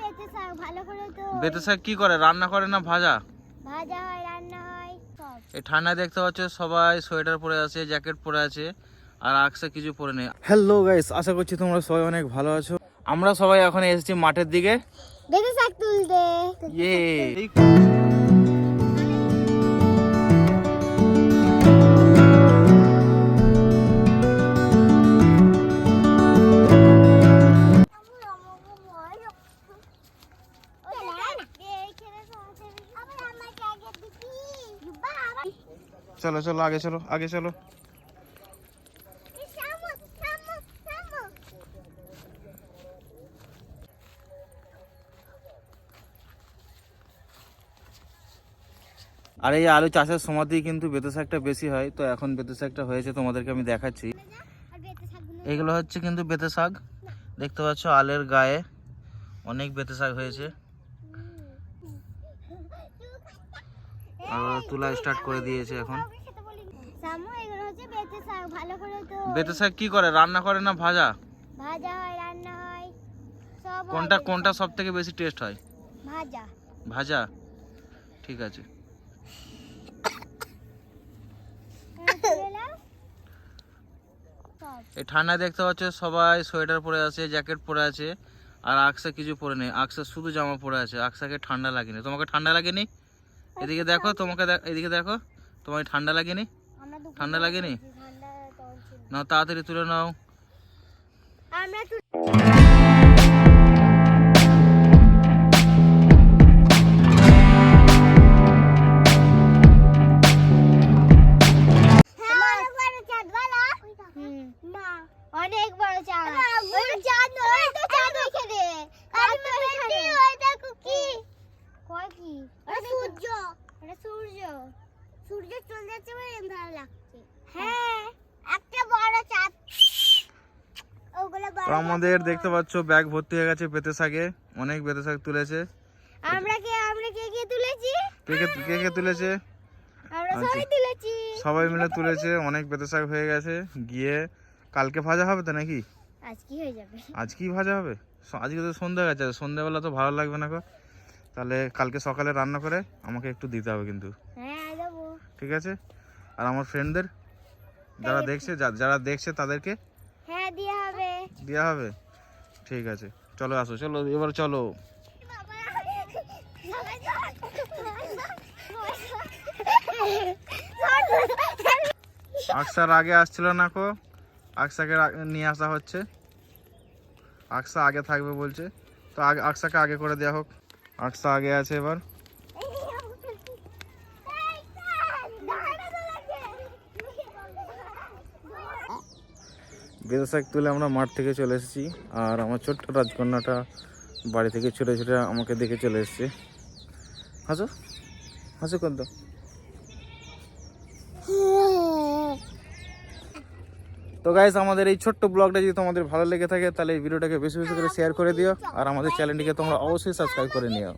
বেতে শাক ভালো করে তো বেতে শাক কি করে? রান্না করে না ভাজা? ভাজা হয় রান্না হয় এই ঠান্ডায় দেখতে পাচ্ছ সবাই সোয়েটার পরে আছে জ্যাকেট পরে আছে আর আকসা কিছু পরে নেই। হ্যালো গাইস আশা করছি তোমরা সবাই অনেক ভালো আছো। আমরা সবাই এখন এসেছি মাঠের দিকে। বেতে শাক তুলতে ইয়ে চলো চলো, আগে চলো আগে চলো। আর, এই আলু চাষের সময়তেই কিন্তু বেতে শাকটা বেশি হয়, তো এখন বেতে শাকটা হয়েছে, তোমাদেরকে আমি দেখাচ্ছি। এগুলো হচ্ছে কিন্তু বেতে শাক। দেখতে পাচ্ছ, আলের গায়ে অনেক বেতে শাক হয়েছে আর ওরা তোলা স্টার্ট করে দিয়েছে এখন। বেতে শাক কি করে? রান্না করে না ভাজা? কোনটা কোনটা সব থেকে বেশি টেস্ট হয়? ভাজা ভাজা। ঠিক আছে। এই ঠান্ডায় দেখতে পাচ্ছ সবাই সোয়েটার পরে আছে, জ্যাকেট পরে আছে, আর আকসা কিছু পরে নেই। আকসা শুধু জামা পরে আছে। আকসাকে ঠান্ডা লাগেনি। তোমাকে ঠান্ডা লাগেনি? এদিকে দেখো তোমাকে এদিকে দেখো তোমার ঠান্ডা লাগেনি? ঠান্ডা লাগেনি? নাও তাড়াতাড়ি তুলে নাও। অনেক বড় চাঁদ ওই তো চাঁদ ওই তো চাঁদ ওইখানে আর তো এখানে ওই দেখো কি কয় কি ওটা সূর্য ওটা সূর্য সূর্য চলে যাচ্ছে বলে এমন ভালো লাগছে। হ্যাঁ। একটা বড় চাঁদ। ওগুলো বড় আমাদের দেখতে পাচ্ছ ব্যাগ ভর্তি হয়ে গেছে বেতে শাকে। অনেক বেতে শাক তুলেছে। আমরা কে আমরা কে কে তুলেছি? কে কে কে কে তুলেছে? আমরা আচ্ছা। সবাই তুলেছি। সবাই মিলে তুলেছে অনেক বেতে শাক হয়ে গেছে। গিয়ে কালকে ভাজা হবে তো নাকি? আজ কি হয়ে যাবে? আজ ভাজা হবে? আজকে তো সন্ধ্যা গেছে সন্ধ্যাবেলা তো ভালো লাগবে না গো। তাহলে কালকে সকালে রান্না করে আমাকে একটু দিতে হবে কিন্তু। ঠিক আছে? আর আমার ফ্রেন্ডদের যারা দেখছে যা- যারা দেখছে তাদেরকে হ্যাঁ দিয়ে হবে। দেওয়া হবে? ঠিক আছে চলো আসো চলো এবার চলো। আকসার আগে আসছিল না কো? আকসাকে নিয়ে আসা হচ্ছে। আকসা আগে থাকবে বলছে। তো আগে আকসাকে আগে করে দেওয়া হোক। আকসা আগে আছে এবার। বেদা শাক তুলে আমরা মাঠ থেকে চলে এসেছি। আর আমার ছোট্ট রাজকন্যাটা বাড়ি থেকে ছুটে ছুটে আমাকে দেখে চলে এসেছে। হাসো হাসো কত তো গাইস আমাদের এই ছোট্ট ব্লগটা যদি তোমাদের ভালো লেগে থাকে, তাহলে এই ভিডিওটাকে বেশি বেশি করে শেয়ার করে দিও। আর আমাদের চ্যানেলটিকে তোমরা অবশ্যই সাবস্ক্রাইব করে নিও।